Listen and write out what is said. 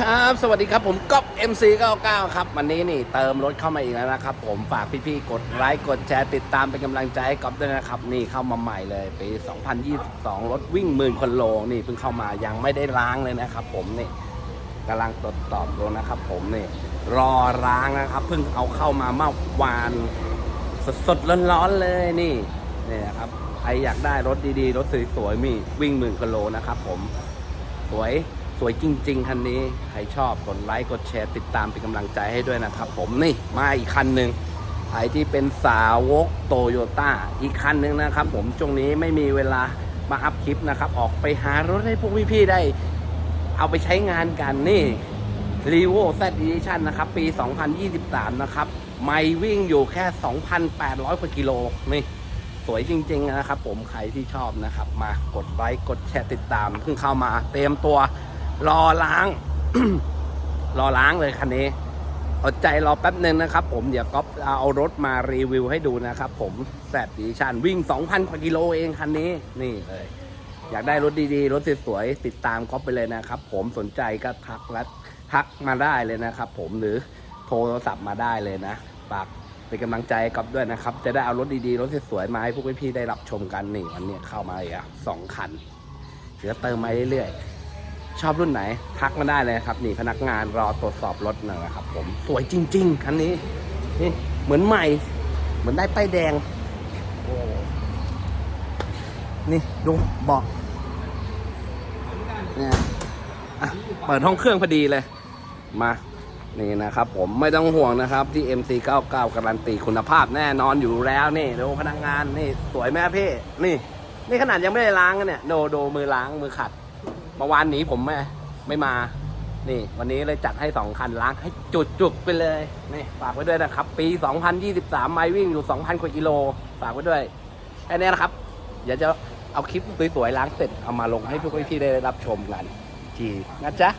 ครับ สวัสดีครับผมก๊อฟ MC99 ครับ วันนี้นี่เติมรถเข้ามาอีกแล้วนะครับผมฝากพี่ๆ กดไลค์กดแชร์ติดตามเป็นกำลังใจให้ก๊อฟด้วยนะครับ นี่เข้ามาใหม่เลยปี 2022 รถวิ่งหมื่นคนโลนี่เพิ่งเข้ามายังไม่ได้ล้างเลยนะครับผมนี่กำลังตรวจสอบดูนะครับผมนี่รอล้างนะครับเพิ่งเอาเข้ามาเมื่อวานสดๆร้อนๆเลยนี่นี่นะครับใครอยากได้รถดีๆ รถสวยๆมีวิ่งหมื่นกิโลนะครับผมสวย สวยจริง ๆ คันนี้ ใครชอบกดไลค์กดแชร์ติดตามเป็นกำลังใจให้ด้วยนะครับ ผมนี่มาอีกคันหนึ่งใครที่เป็นสาวกโตโยต้าอีกคันหนึ่งนะครับ ผมช่วงนี้ไม่มีเวลามาอัพคลิปนะครับ ออกไปหารถให้พวกพี่ๆได้ เอาไปใช้งานกันนี่ r e v o Z Edition นะครับ ปี 2023 นะครับ ไม่วิ่งอยู่แค่ 2,800 กว่ากิโล นี่ สวยจริง ๆ นะครับ ผม ใครที่ชอบนะครับ มากดไลค์ กดแชร์ติดตาม เพิ่งเข้ามาเตรียมตัว รอล้าง รอล้างเลยคันนี้อดใจรอแป๊บหนึ่งนะครับผมเดี๋ยวก๊อฟเอารถมารีวิวให้ดูนะครับผมแซดดิชันวิ่ง 2,000กว่ากิโลเองคันนี้นี่เลย อยากได้รถดีๆ รถสวยๆติดตามก๊อฟไปเลยนะครับผมสนใจก็ทักและทักมาได้เลยนะครับผมหรือโทรศัพท์มาได้เลยนะฝากเป็นกำลังใจก๊อฟด้วยนะครับ จะได้เอารถดีๆ รถสวยๆมาให้พวกพี่ๆได้รับชมกันนี่วันนี้เข้ามาอีกสองคันเดี๋ยวเติมมาเรื่อยๆ ชอบรุ่นไหน ทักมาได้เลยครับ นี่พนักงานรอตรวจสอบรถนะครับผมสวยจริง ๆ คันนี้นี่เหมือนใหม่ เหมือนได้ป้ายแดงโอ้นี่ดูเบอกเนี่ยอะเปิดห้องเครื่องพอดีเลย มานี่นะครับผมไม่ต้องห่วงนะครับที่ MC99 การันตีคุณภาพแน่นอนอยู่แล้วนี่ดูพนักงานนี่ สวยแม่พี่ นี่ นี่ขนาดยังไม่ได้ล้างกันเนี่ยโดโดมือล้างมือขัด เมื่อวานนี้ผมไม่ไม่มา นี่ วันนี้เลยจัดให้สองคันล้างให้จุดจุกไปเลย นี่ ฝากไว้ด้วยนะครับ ปี 2023 ไมล์วิ่งอยู่ 2,000 กว่ากิโล ฝากไว้ด้วยแค่นี้นะครับ เดี๋ยวจะเอาคลิปสวยๆล้างเสร็จเอามาลงให้พวกพี่ๆได้รับชมกันทีนะจ๊ะ